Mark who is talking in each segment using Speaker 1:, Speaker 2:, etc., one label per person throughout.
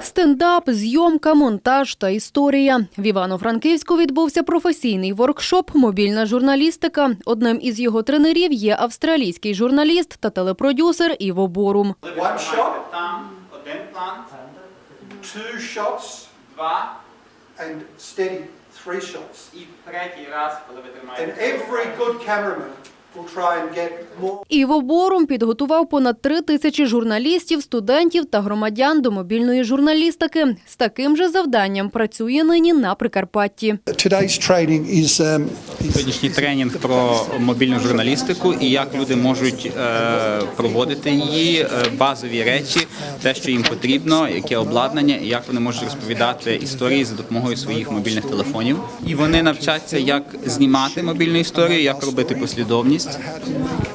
Speaker 1: Стендап, зйомка, монтаж та історія. В Івано-Франківську відбувся професійний воркшоп Мобільна журналістика. Одним із його тренерів є австралійський журналіст та телепродюсер Іво Борум.
Speaker 2: Там один план, два і третій раз, коли ви тримаєте.
Speaker 1: Іво Борум підготував понад три тисячі журналістів, студентів та громадян до мобільної журналістики. З таким же завданням працює нині на Прикарпатті.
Speaker 3: Today's training is, um,
Speaker 4: Сьогоднішній тренінг про мобільну журналістику і як люди можуть е, проводити її, е, базові речі, те, що їм потрібно, яке обладнання, і як вони можуть розповідати історії за допомогою своїх мобільних телефонів. І вони навчаться, як знімати мобільну історію, як робити послідовність.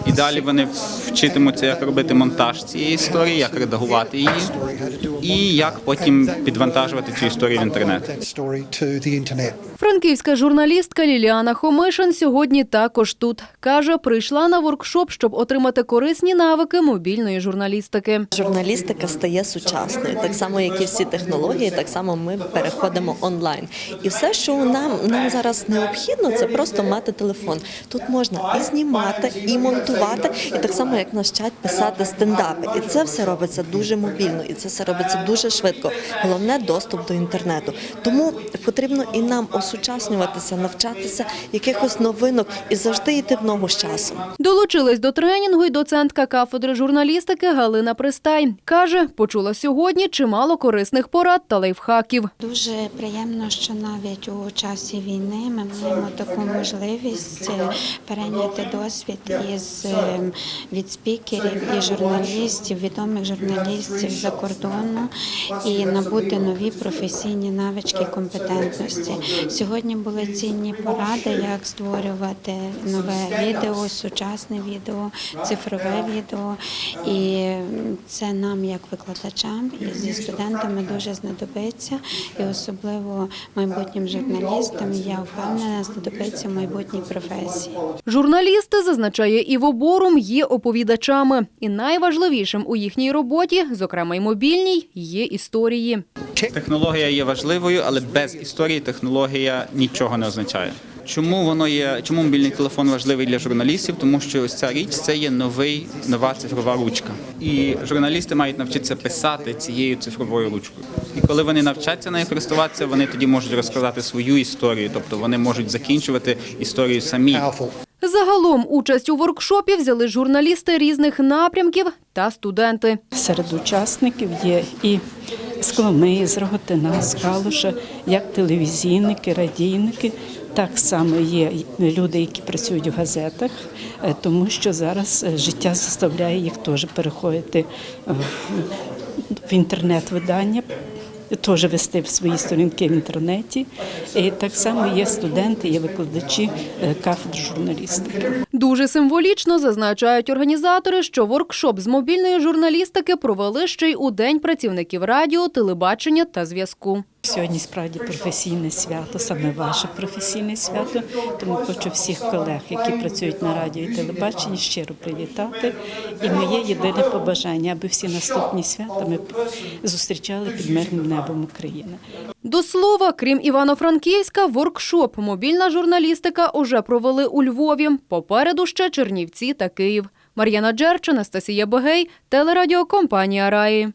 Speaker 4: І далі вони вчитимуться, як робити монтаж цієї історії, як редагувати її, і як потім підвантажувати цю історію в інтернет.
Speaker 1: Франківська журналістка Ліліана Хомишин сьогодні також тут. Каже, прийшла на воркшоп, щоб отримати корисні навики мобільної журналістики.
Speaker 5: Журналістика стає сучасною, так само, як і всі технології, так само ми переходимо онлайн. І все, що нам, нам зараз необхідно, це просто мати телефон. Тут можна і знімати, і монтувати, і так само як нас вчать писати стендапи. І це все робиться дуже мобільно, і це все робиться дуже швидко. Головне доступ до інтернету. Тому потрібно і нам осучаснюватися, навчатися якихось новинок і завжди йти в ногу з часом.
Speaker 1: Долучилась до тренінгу й доцентка кафедри журналістики Галина Пристай. Каже, почула сьогодні чимало корисних порад та лайфхаків.
Speaker 6: Дуже приємно, що навіть у часі війни ми маємо таку можливість е, перейняти досвід із е, від спікерів і журналістів, відомих журналістів за кордону і набути нові професійні навички компетентності. Сьогодні були цінні поради, як створювати нове відео, сучасне відео, цифрове відео. І це нам, як викладачам, і зі студентами дуже знадобиться, і особливо майбутнім журналістам. Я впевнена, знадобиться майбутній професії.
Speaker 1: Журналісти, зазначає Іво Борум, є оповідачами. І найважливішим у їхній роботі, зокрема й мобільній, є історії.
Speaker 4: Технологія є важливою, але без історії технологія нічого не означає. Чому воно є? Чому мобільний телефон важливий для журналістів? Тому що ось ця річ це є новий нова цифрова ручка, і журналісти мають навчитися писати цією цифровою ручкою. І коли вони навчаться нею користуватися, вони тоді можуть розказати свою історію, тобто вони можуть закінчувати історію самі.
Speaker 1: Загалом участь у воркшопі взяли журналісти різних напрямків та студенти.
Speaker 7: Серед учасників є і з з Роготина, з Калуша, як телевізійники, радійники. Так само є люди, які працюють в газетах, е, тому що зараз е, життя заставляє їх теж переходити е, в інтернет-видання. Теж вести свої сторінки в інтернеті. І так само є студенти, є викладачі кафедри кафедр журналістики.
Speaker 1: Дуже символічно зазначають організатори, що воркшоп з мобільної журналістики провели ще й у День працівників радіо, телебачення та зв'язку.
Speaker 7: Сьогодні справді професійне свято, саме ваше професійне свято. Тому хочу всіх колег, які працюють на радіо і телебаченні, щиро привітати. І моє єдине побажання, аби всі наступні свята ми зустрічали під мирним небом України.
Speaker 1: До слова, крім Івано-Франківська, воркшоп мобільна журналістика уже провели у Львові. Попереду ще Чернівці та Київ. Мар'яна Джерч, Анастасія Богей, телерадіокомпанія Раї.